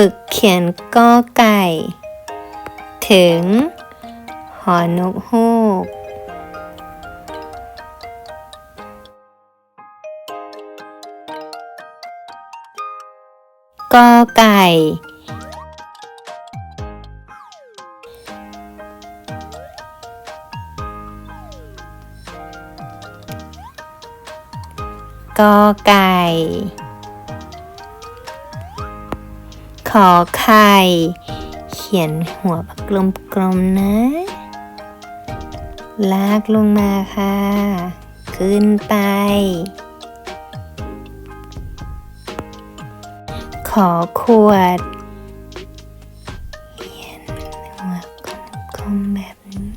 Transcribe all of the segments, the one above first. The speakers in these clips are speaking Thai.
ฝึกเขียนกอไก่ ถึง หอนกฮูก กอไก่ กอไก่ อไข่ เขียนหัวกลมๆนะ ลากลงมาค่ะ ขึ้นไป ขอขวด เขียนหัวกลมๆแบบนี้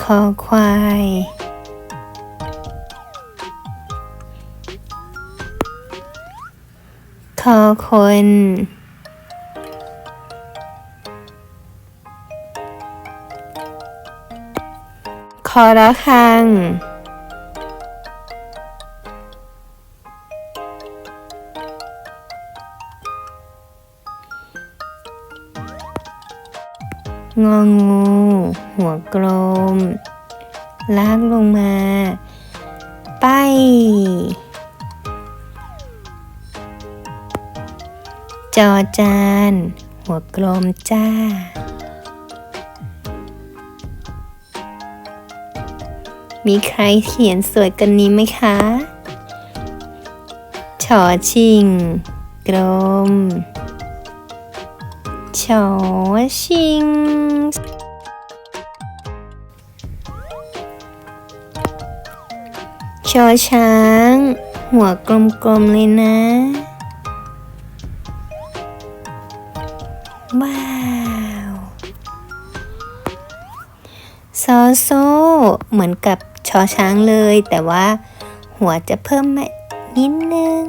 คอควาย อคน คอระฆัง งองู หัวกลม ลากลงมา ไป จอจาน หัวกลมจ้า มีใครเขียนสวยกันนี้ไหมคะชอชิง กลมชอชิง ชอช้าง หัวกลมๆเลยนะ ซอโซ เหมือนกับชอช้างเลย แต่ว่าหัวจะเพิ่มมานิดนึง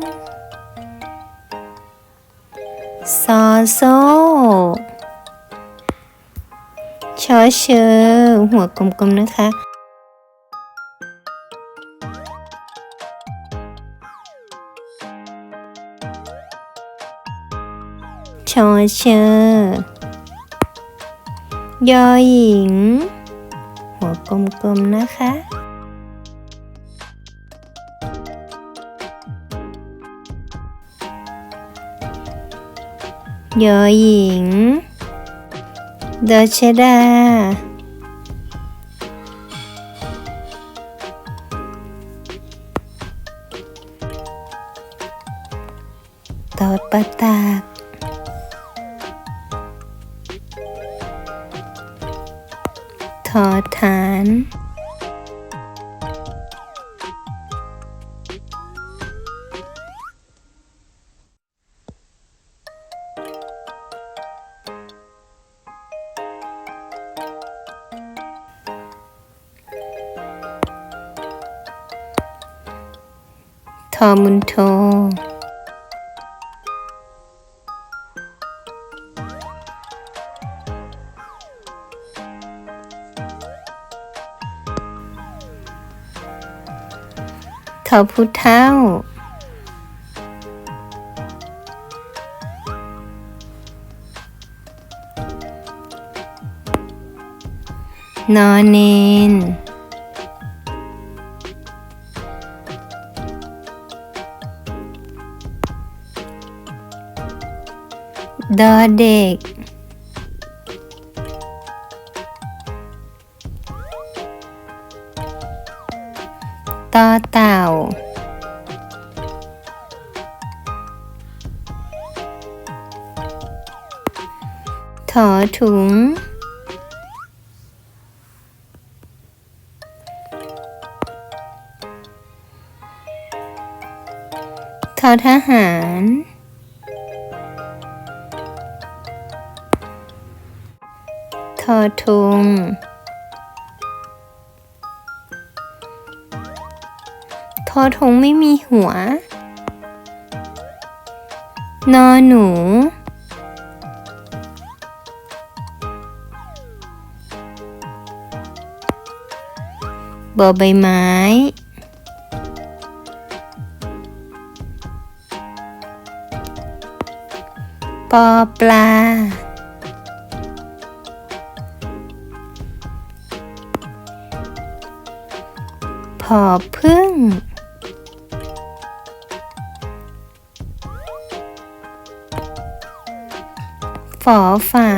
ซอโซชอเชอร์หัวกลมๆนะคะชอเชอร์ยอหญิง วกลมๆนะคะ ยอหญิง ดอชดาตอดปะตาก ทอฐาน ทอมุนโท ทอพุเท่า นอนเนนดอเด็ก ต่อเต่า ถอถุง ทอทหาร ทอทุง อทงไม่มีหัว นอหนู บอใบไม้ ปอปลา พอพึ่ง ฝอฝา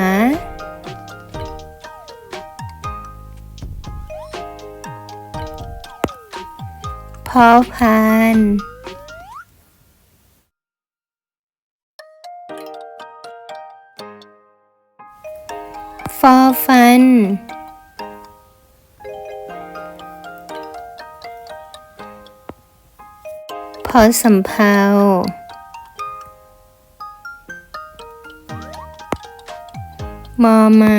พอพานฟอฟัน พอสำเพา มอม้า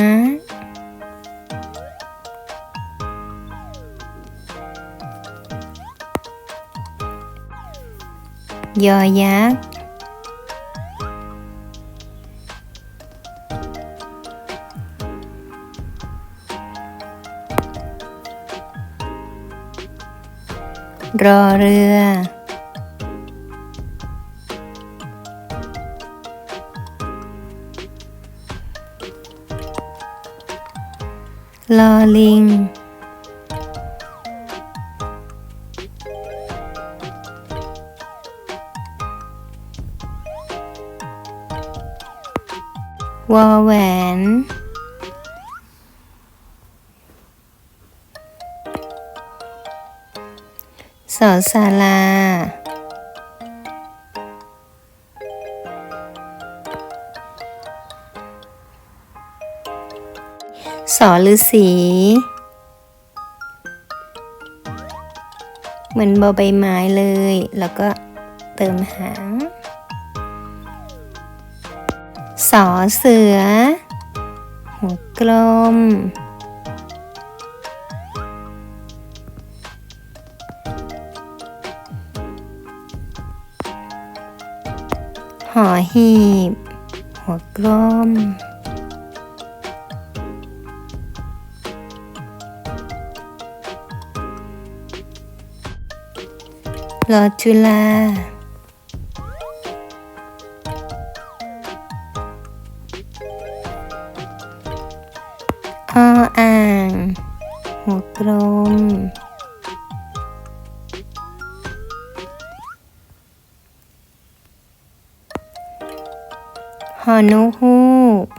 ยอ ลอลิง วอแหวน สอสารา สอฤาษีเหมือนบอใบไม้เลย แล้วก็เติมหางสอเสือ หัวกลม หอหีบ หัวกลม รอจุฬาออ่าง หัวกลมหอนกฮูก